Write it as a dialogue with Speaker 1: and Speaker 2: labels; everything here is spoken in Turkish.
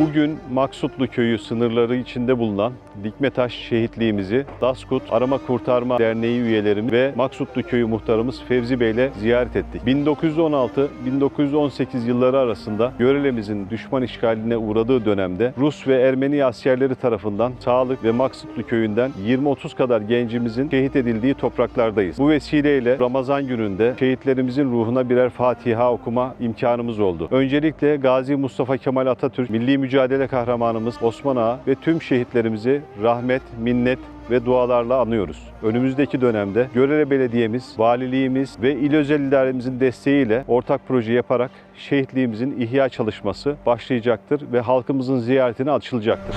Speaker 1: Bugün Maksutlu Köyü sınırları içinde bulunan Dikmetaş şehitliğimizi Daskut Arama Kurtarma Derneği üyelerimiz ve Maksutlu Köyü muhtarımız Fevzi Bey ile ziyaret ettik. 1916-1918 yılları arasında yörelemizin düşman işgaline uğradığı dönemde Rus ve Ermeni askerleri tarafından Sağlık ve Maksutlu Köyü'nden 20-30 kadar gencimizin şehit edildiği topraklardayız. Bu vesileyle Ramazan gününde şehitlerimizin ruhuna birer Fatiha okuma imkanımız oldu. Öncelikle Gazi Mustafa Kemal Atatürk, milli mücadele kahramanımız Osman Ağa ve tüm şehitlerimizi rahmet, minnet ve dualarla anıyoruz. Önümüzdeki dönemde Görele Belediye'miz, valiliğimiz ve il özel idaremizin desteğiyle ortak proje yaparak şehitliğimizin ihya çalışması başlayacaktır ve halkımızın ziyaretine açılacaktır.